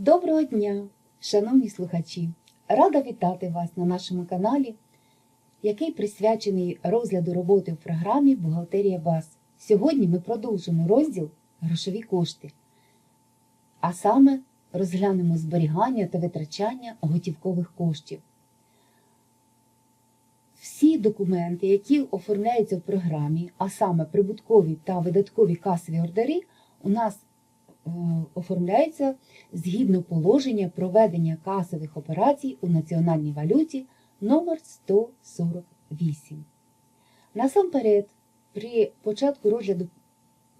Доброго дня, шановні слухачі! Рада вітати вас на нашому каналі, який присвячений розгляду роботи в програмі Бухгалтерія БАС. Сьогодні ми продовжимо розділ Грошові кошти, а саме розглянемо зберігання та витрачання готівкових коштів. Всі документи, які оформляються в програмі, а саме прибуткові та видаткові касові ордери, у нас е, оформляються згідно положення проведення касових операцій у національній валюті номер 148. Насамперед, при початку розгляду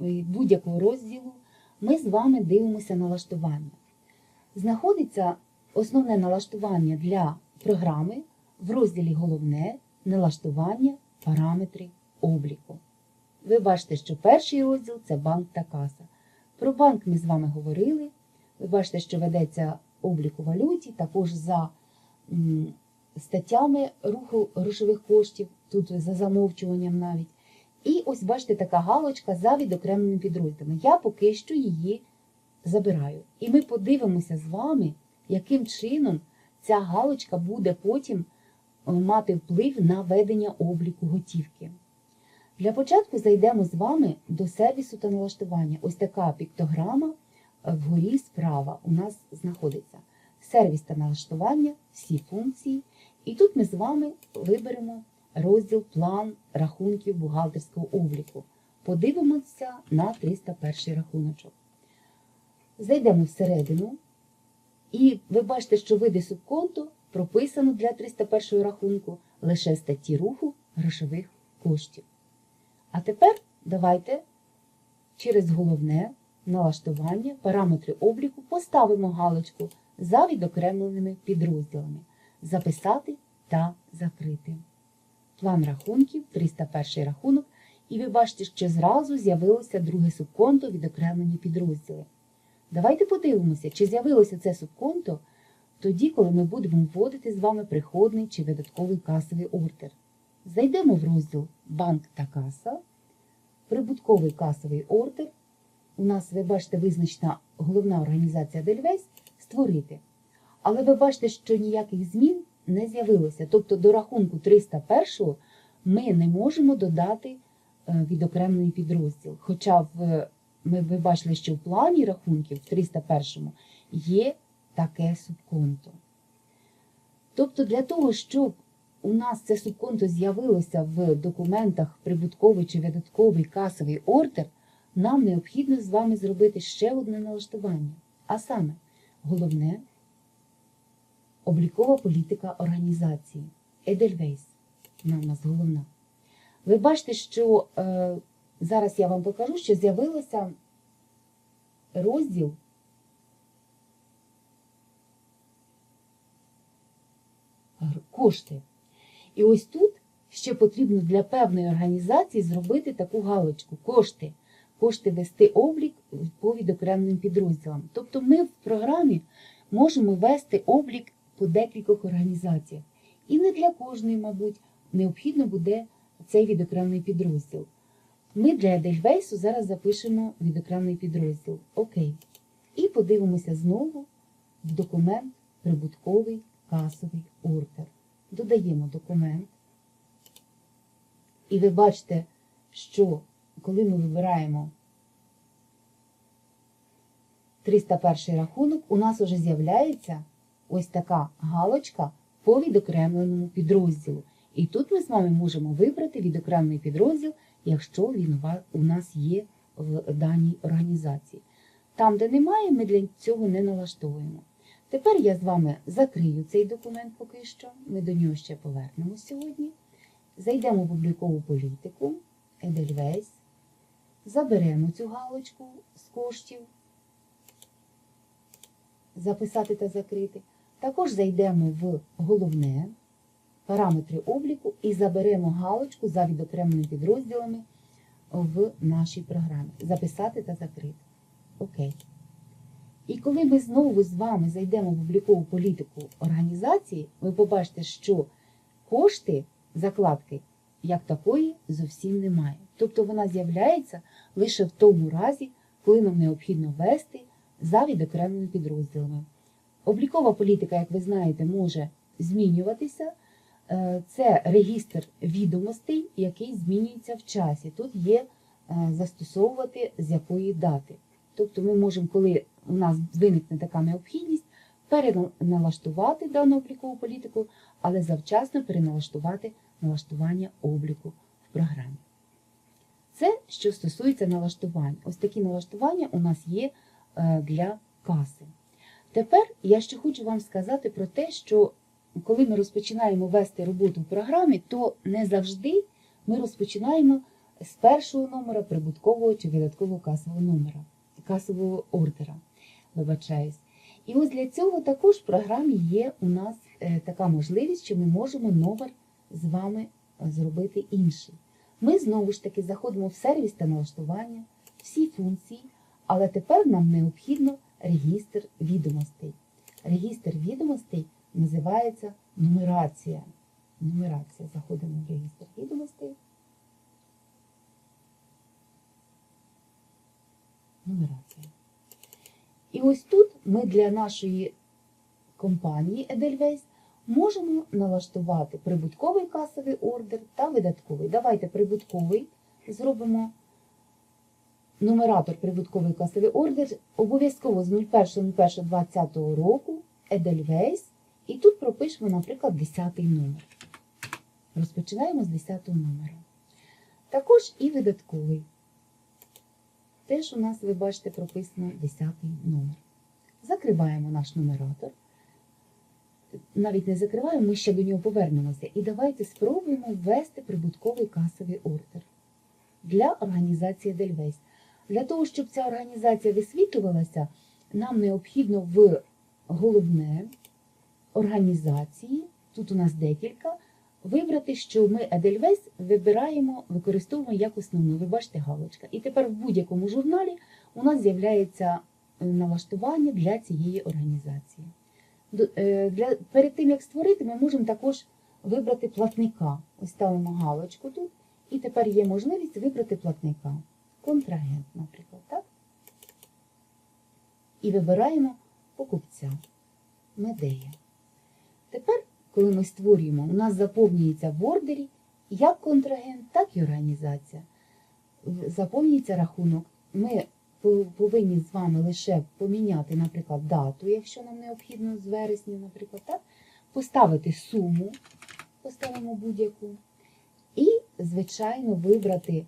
е, будь-якого розділу ми з вами дивимося налаштування. Знаходиться основне налаштування для програми в розділі Головне налаштування параметри обліку. Ви бачите, що перший розділ це банк та каса. Про банк ми з вами говорили. Ви бачите, що ведеться облік у валюті, також за статтями руху грошових коштів, тут за замовчуванням навіть. І ось бачите, така галочка за відокремленими підрозділами. Я поки що її забираю. І ми подивимося з вами, яким чином ця галочка буде потім е, мати вплив на ведення обліку готівки. Для початку зайдемо з вами до сервісу та налаштування. Ось така піктограма е, вгорі справа у нас знаходиться. Сервіс та налаштування, всі функції. І тут ми з вами виберемо розділ план рахунків бухгалтерського обліку. Подивимося на 301 рахуночок. Зайдемо всередину, і ви бачите, що види субконту прописано для 301 рахунку лише статті руху грошових коштів. А тепер давайте через головне налаштування, параметри обліку поставимо галочку за відокремленими підрозділами Записати та закрити. План рахунків, 301 рахунок, і ви бачите, що зразу з'явилося друге субконто відокремлені підрозділи. Давайте подивимося, чи з'явилося це субконто тоді, коли ми будемо вводити з вами приходний чи видатковий касовий ордер. Зайдемо в розділ Банк та каса, прибутковий касовий ордер. У нас, ви бачите, визначена головна організація Дельвейс створити. Але ви бачите, що ніяких змін не з'явилося. Тобто до рахунку 301 ми не можемо додати е, відокремлений підрозділ. Хоча в, ми ви бачили, що в плані рахунків в 301 є таке субконто. Тобто, для того, щоб у нас це субконто з'явилося в документах прибутковий чи видатковий касовий ордер, нам необхідно з вами зробити ще одне налаштування. А саме, головне облікова політика організації. Едельвейс, вона у нас головна. Ви бачите, що е, зараз я вам покажу, що з'явилося розділ кошти. І ось тут ще потрібно для певної організації зробити таку галочку кошти. Кошти вести облік по відокремленим підрозділам. Тобто ми в програмі можемо вести облік по декількох організаціях. І не для кожної, мабуть, необхідно буде цей відокремлений підрозділ. Ми для Едельвейсу зараз запишемо відокремлений підрозділ. Окей. І подивимося знову в документ прибутковий касовий ордер. Додаємо документ. І ви бачите, що коли ми вибираємо 301 рахунок, у нас вже з'являється ось така галочка по відокремленому підрозділу. І тут ми з вами можемо вибрати відокремлений підрозділ, якщо він у нас є в даній організації. Там, де немає, ми для цього не налаштовуємо. Тепер я з вами закрию цей документ поки що. Ми до нього ще повернемось сьогодні. Зайдемо в облікову політику, Edelweiss, заберемо цю галочку з коштів, записати та закрити. Також зайдемо в головне параметри обліку і заберемо галочку за відокремленими підрозділами в нашій програмі. Записати та закрити. Окей. І коли ми знову з вами зайдемо в облікову політику організації, ви побачите, що кошти закладки як такої зовсім немає. Тобто вона з'являється лише в тому разі, коли нам необхідно ввести за відокремленими підрозділами. Облікова політика, як ви знаєте, може змінюватися. Е, Це регістр відомостей, який змінюється в часі. Тут є е, застосовувати з якої дати. Тобто ми можемо, коли у нас виникне така необхідність, переналаштувати дану облікову політику, але завчасно переналаштувати налаштування обліку в програмі. Це що стосується налаштувань. Ось такі налаштування у нас є е, для каси. Тепер я ще хочу вам сказати про те, що коли ми розпочинаємо вести роботу в програмі, то не завжди ми розпочинаємо з першого номера прибуткового чи видаткового касового номера, касового ордера. Вибачаюсь. І ось для цього також в програмі є у нас е, така можливість, що ми можемо номер з вами е, зробити інший. Ми знову ж таки заходимо в сервіс та налаштування, всі функції, але тепер нам необхідно регістр відомостей. Регістр відомостей називається нумерація. Нумерація. Заходимо в регістр відомостей. Нумерація. І ось тут ми для нашої компанії Edelweiss можемо налаштувати прибутковий касовий ордер та видатковий. Давайте прибутковий зробимо нумератор прибутковий касовий ордер обов'язково з 01.01.2020 року Edelweiss. І тут пропишемо, наприклад, 10 номер. Розпочинаємо з 10 номера. Також і видатковий. Теж у нас, ви бачите, прописано 10 номер. Закриваємо наш нумератор. Навіть не закриваємо, ми ще до нього повернемося. І давайте спробуємо ввести прибутковий касовий ордер для організації Дельвейс. Для того, щоб ця організація висвітлювалася, нам необхідно в головне організації, тут у нас декілька, вибрати, що ми Edelweiss вибираємо, використовуємо як основну. Ви бачите галочка. І тепер в будь-якому журналі у нас з'являється е, налаштування для цієї організації. Е, Для, перед тим, як створити, ми можемо також вибрати платника. Ось ставимо галочку тут. І тепер є можливість вибрати платника. Контрагент, наприклад, так? І вибираємо покупця. Медея. Тепер, коли ми створюємо, у нас заповнюється в ордері як контрагент, так і організація. Заповнюється рахунок. Ми повинні з вами лише поміняти, наприклад, дату, якщо нам необхідно з вересня, наприклад, так, поставити суму, поставимо будь-яку, і, звичайно, вибрати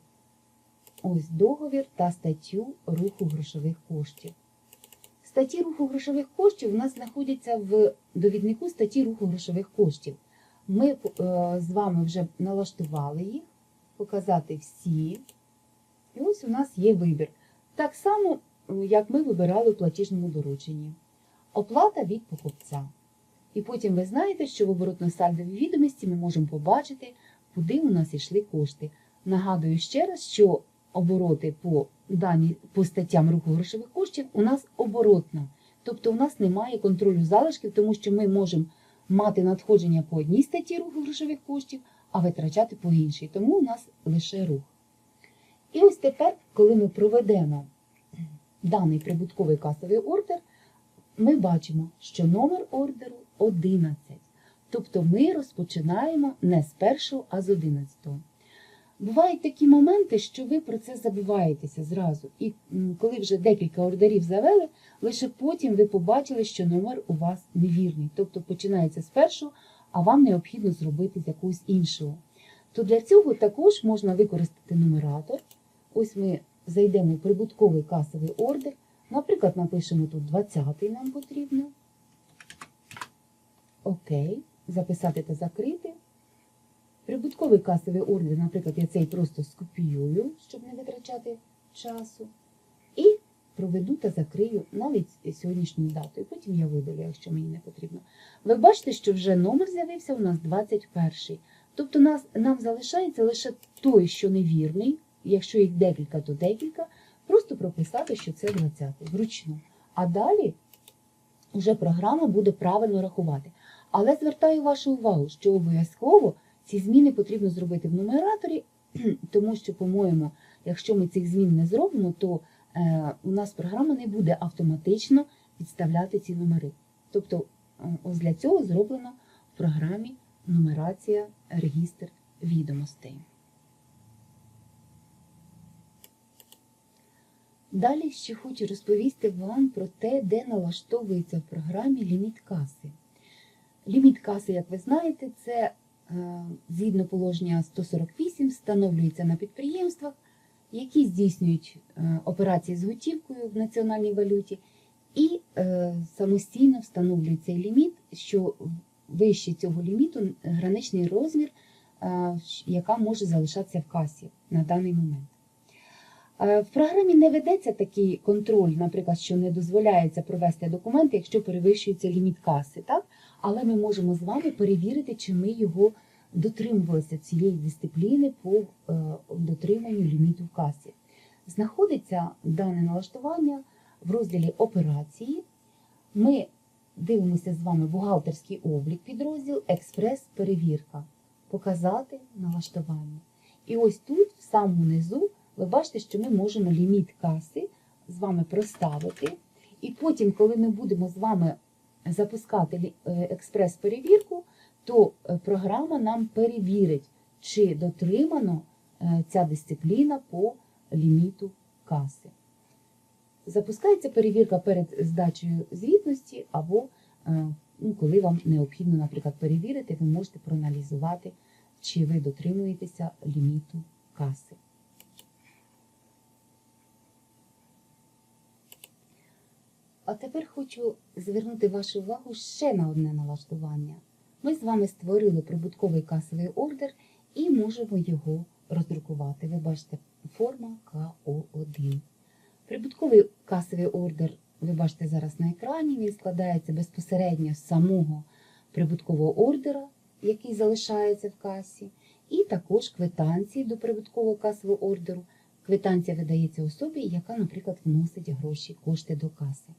ось договір та статтю руху грошових коштів. Статті руху грошових коштів у нас знаходяться в довіднику статті руху грошових коштів. Ми е, з вами вже налаштували їх, показати всі. І ось у нас є вибір. Так само, як ми вибирали у платіжному дорученні. Оплата від покупця. І потім ви знаєте, що в оборотно-сальдовій відомості ми можемо побачити, куди у нас йшли кошти. Нагадую ще раз, що обороти по, дані, по статтям руху грошових коштів у нас оборотна. Тобто у нас немає контролю залишків, тому що ми можемо мати надходження по одній статті руху грошових коштів, а витрачати по іншій. Тому у нас лише рух. І ось тепер, коли ми проведемо даний прибутковий касовий ордер, ми бачимо, що номер ордеру 11. Тобто ми розпочинаємо не з першого, а з 11. Бувають такі моменти, що ви про це забуваєтеся зразу. І коли вже декілька ордерів завели, лише потім ви побачили, що номер у вас невірний. Тобто починається з першого, а вам необхідно зробити з якогось іншого. То для цього також можна використати нумератор. Ось ми зайдемо в прибутковий касовий ордер. Наприклад, напишемо тут 20 нам потрібно. Окей. Записати та закрити. Прибутковий касовий ордер, наприклад, я цей просто скопіюю, щоб не витрачати часу. І проведу та закрию навіть сьогоднішню дату. І потім я видалю, якщо мені не потрібно. Ви бачите, що вже номер з'явився у нас 21. Тобто нас, нам залишається лише той, що невірний, якщо їх декілька, то декілька, просто прописати, що це 20-й, вручну. А далі вже програма буде правильно рахувати. Але звертаю вашу увагу, що обов'язково ці зміни потрібно зробити в нумераторі, тому що, по-моєму, якщо ми цих змін не зробимо, то е, у нас програма не буде автоматично підставляти ці номери. Тобто, е, ось для цього зроблено в програмі нумерація регістр відомостей. Далі ще хочу розповісти вам про те, де налаштовується в програмі ліміт каси. Ліміт каси, як ви знаєте, це згідно положення 148 встановлюється на підприємствах, які здійснюють е, операції з готівкою в національній валюті, і е, самостійно встановлюють цей ліміт, що вище цього ліміту граничний розмір, е, яка може залишатися в касі на даний момент. Е, В програмі не ведеться такий контроль, наприклад, що не дозволяється провести документи, якщо перевищується ліміт каси, так? Але ми можемо з вами перевірити, чи ми його дотримувалися цієї дисципліни по е, дотриманню ліміту в касі. Знаходиться дане налаштування в розділі операції. Ми дивимося з вами бухгалтерський облік підрозділ, експрес-перевірка. Показати налаштування. І ось тут, в самому низу, ви бачите, що ми можемо ліміт каси з вами проставити. І потім, коли ми будемо з вами запускати е, експрес-перевірку, то е, програма нам перевірить, чи дотримано е, ця дисципліна по ліміту каси. Запускається перевірка перед здачею звітності, або ну, коли вам необхідно, наприклад, перевірити, ви можете проаналізувати, чи ви дотримуєтеся ліміту каси. А тепер хочу звернути вашу увагу ще на одне налаштування. Ми з вами створили прибутковий касовий ордер і можемо його роздрукувати. Ви бачите, форма КО1. Прибутковий касовий ордер, ви бачите зараз на екрані, він складається безпосередньо з самого прибуткового ордера, який залишається в касі, і також квитанції до прибуткового касового ордеру. Квитанція видається особі, яка, наприклад, вносить гроші, кошти до каси.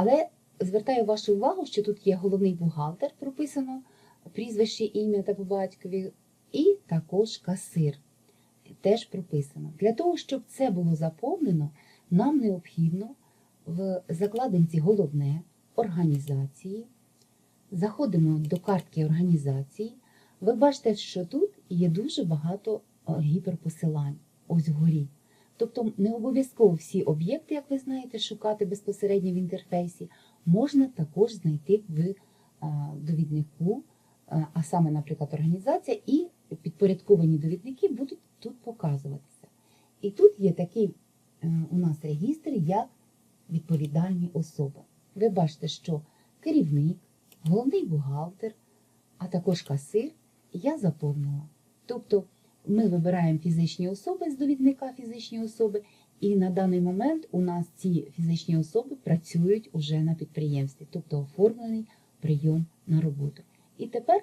Але звертаю вашу увагу, що тут є головний бухгалтер, прописано прізвище, ім'я та по батькові, і також касир. Теж прописано. Для того, щоб це було заповнено, нам необхідно в закладинці головне організації. Заходимо до картки організації. Ви бачите, що тут є дуже багато е, гіперпосилань, ось вгорі. Тобто не обов'язково всі об'єкти, як ви знаєте, шукати безпосередньо в інтерфейсі, можна також знайти в е, довіднику, е, а саме, наприклад, організація, і підпорядковані довідники будуть тут показуватися. І тут є такий е, у нас регістр, як відповідальні особи. Ви бачите, що керівник, головний бухгалтер, а також касир я заповнила. Тобто ми вибираємо фізичні особи з довідника фізичні особи, і на даний момент у нас ці фізичні особи працюють уже на підприємстві, тобто оформлений прийом на роботу. І тепер,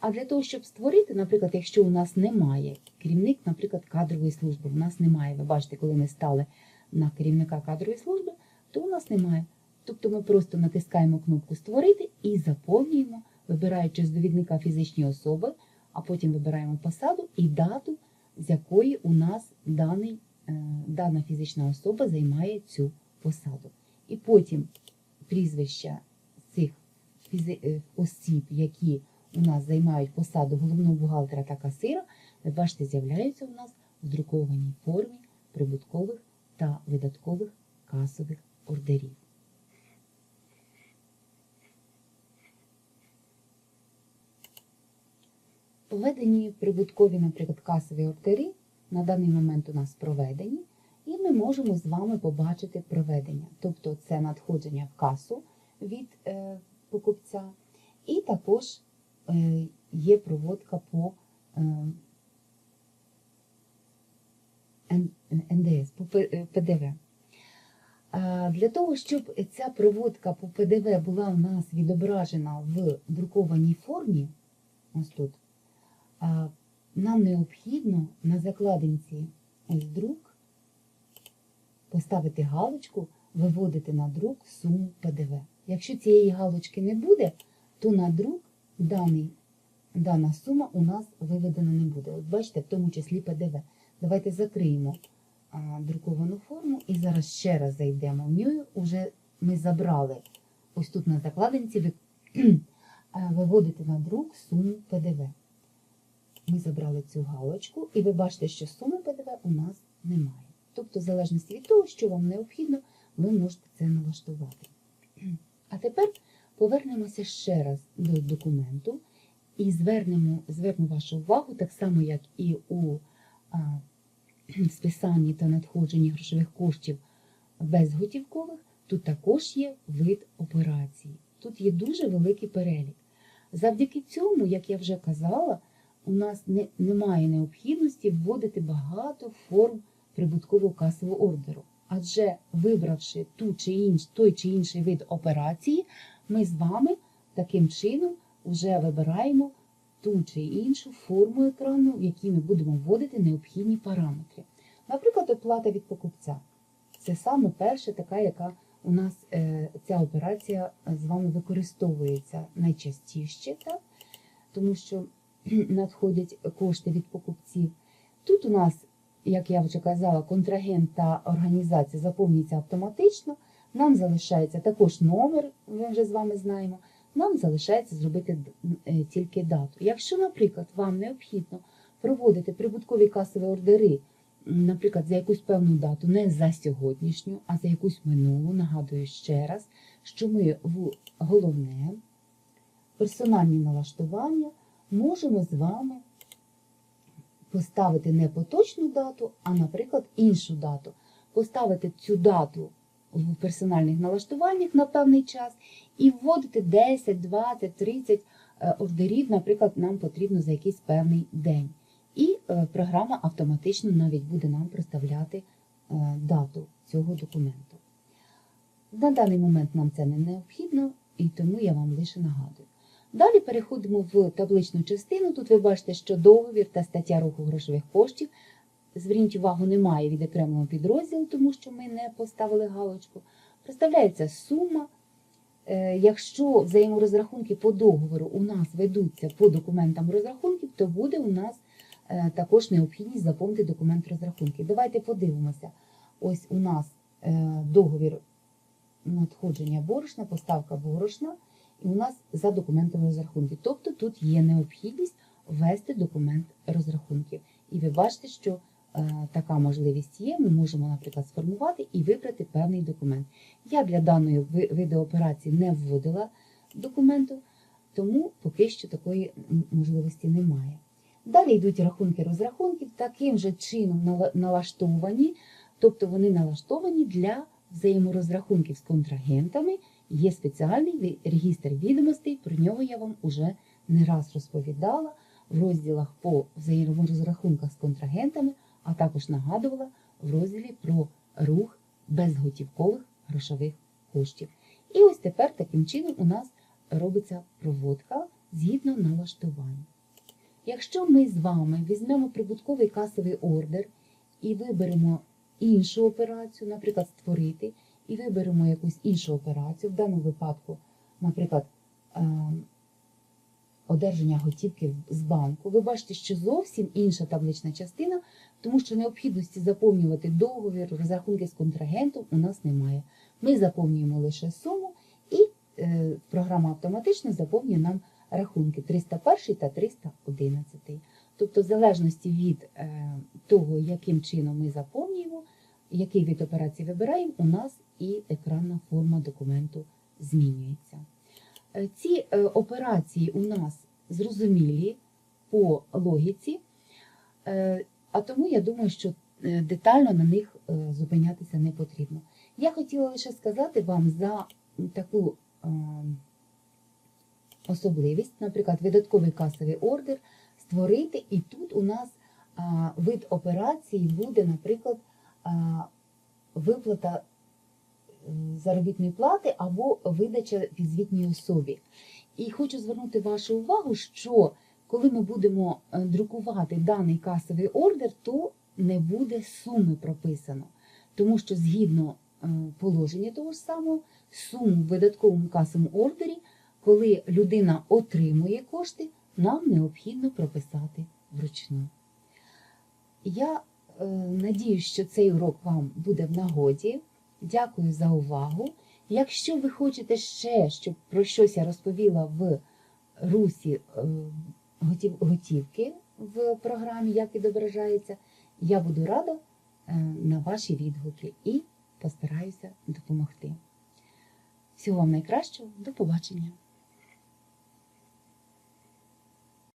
а для того, щоб створити, наприклад, якщо у нас немає керівник, наприклад, кадрової служби, у нас немає. Ви бачите, коли ми стали на керівника кадрової служби, то у нас немає. Тобто ми просто натискаємо кнопку Створити і заповнюємо, вибираючи з довідника фізичні особи, а потім вибираємо посаду і дату, з якої у нас даний, е, дана фізична особа займає цю посаду. І потім прізвища цих е, осіб, які у нас займають посаду головного бухгалтера та касира, ви бачите, з'являються у нас в друкованій формі прибуткових та видаткових касових ордерів. Поведені прибуткові, наприклад, касові ордери на даний момент у нас проведені, і ми можемо з вами побачити проведення. Тобто це надходження в касу від е, покупця, і також е, є проводка по е, НДС, по е, ПДВ. Для того, щоб ця проводка по ПДВ була у нас відображена в друкованій формі, ось тут, нам необхідно на закладинці друк поставити галочку, виводити на друк суму ПДВ. Якщо цієї галочки не буде, то на друк даний, дана сума у нас виведена не буде. От бачите, в тому числі ПДВ. Давайте закриємо а, друковану форму і зараз ще раз зайдемо в нього. Уже ми забрали ось тут на закладинці ви, виводити на друк суму ПДВ. Ми забрали цю галочку, і ви бачите, що суми ПДВ у нас немає. Тобто, в залежності від того, що вам необхідно, ви можете це налаштувати. А тепер повернемося ще раз до документу і звернемо, зверну вашу увагу, так само, як і у а, списанні та надходженні грошових коштів безготівкових, тут також є вид операцій. Тут є дуже великий перелік. Завдяки цьому, як я вже казала, у нас не, немає необхідності вводити багато форм прибуткового касового ордеру. Адже вибравши ту чи інш, той чи інший вид операції, ми з вами таким чином вже вибираємо ту чи іншу форму екрану, в якій ми будемо вводити необхідні параметри. Наприклад, оплата від покупця. Це саме перша така, яка у нас е, ця операція з вами використовується найчастіше, так? тому що надходять кошти від покупців. Тут у нас, як я вже казала, контрагент та організація заповнюється автоматично. Нам залишається також номер, ми вже з вами знаємо. Нам залишається зробити е, тільки дату. Якщо, наприклад, вам необхідно проводити прибуткові касові ордери, наприклад, за якусь певну дату, не за сьогоднішню, а за якусь минулу, нагадую ще раз, що ми в головне персональні налаштування можемо з вами поставити не поточну дату, а, наприклад, іншу дату. Поставити цю дату в персональних налаштуваннях на певний час і вводити 10, 20, 30 е, ордерів, наприклад, нам потрібно за якийсь певний день. І е, програма автоматично навіть буде нам проставляти е, дату цього документу. На даний момент нам це не необхідно, і тому я вам лише нагадую. Далі переходимо в табличну частину. Тут ви бачите, що договір та стаття руху грошових коштів. Зверніть увагу, немає від окремого підрозділу, тому що ми не поставили галочку. Представляється сума. Е, Якщо взаєморозрахунки по договору у нас ведуться по документам розрахунків, то буде у нас е, також необхідність заповнити документ розрахунків. Давайте подивимося. Ось у нас е, договір надходження борошна, поставка борошна, і у нас за документом розрахунків. Тобто тут є необхідність ввести документ розрахунків. І ви бачите, що е, така можливість є. Ми можемо, наприклад, сформувати і вибрати певний документ. Я для даної ви- виду операції не вводила документу, тому поки що такої можливості немає. Далі йдуть рахунки розрахунків, таким же чином налаштовані, тобто вони налаштовані для взаєморозрахунків з контрагентами. Є спеціальний регістр відомостей, про нього я вам уже не раз розповідала в розділах по взаєморозрахунках з контрагентами, а також нагадувала в розділі про рух безготівкових грошових коштів. І ось тепер таким чином у нас робиться проводка згідно налаштувань. Якщо ми з вами візьмемо прибутковий касовий ордер і виберемо іншу операцію, наприклад, створити, і виберемо якусь іншу операцію, в даному випадку, наприклад, ем, одержання готівки з банку, ви бачите, що зовсім інша таблична частина, тому що необхідності заповнювати договір, розрахунки з контрагентом у нас немає. Ми заповнюємо лише суму, і е, програма автоматично заповнює нам рахунки 301 та 311. Тобто, в залежності від е, того, яким чином ми заповнюємо, який від операції вибираємо, у нас і екранна форма документу змінюється. Е, Ці е, операції у нас зрозумілі по логіці, е, а тому я думаю, що детально на них зупинятися не потрібно. Я хотіла лише сказати вам за таку особливість, наприклад, видатковий касовий ордер створити, і тут у нас вид операції буде, наприклад, виплата заробітної плати або видача підзвітній особі. І хочу звернути вашу увагу, що коли ми будемо е, друкувати даний касовий ордер, то не буде суми прописано, тому що згідно е, положення того ж самого, суму в видатковому касовому ордері, коли людина отримує кошти, нам необхідно прописати вручну. Я е, надіюсь, що цей урок вам буде в нагоді. Дякую за увагу. Якщо ви хочете ще, щоб про щось я розповіла в русі е, готівки в програмі, як відображається, я буду рада е, на ваші відгуки і постараюся допомогти. Всього вам найкращого, до побачення!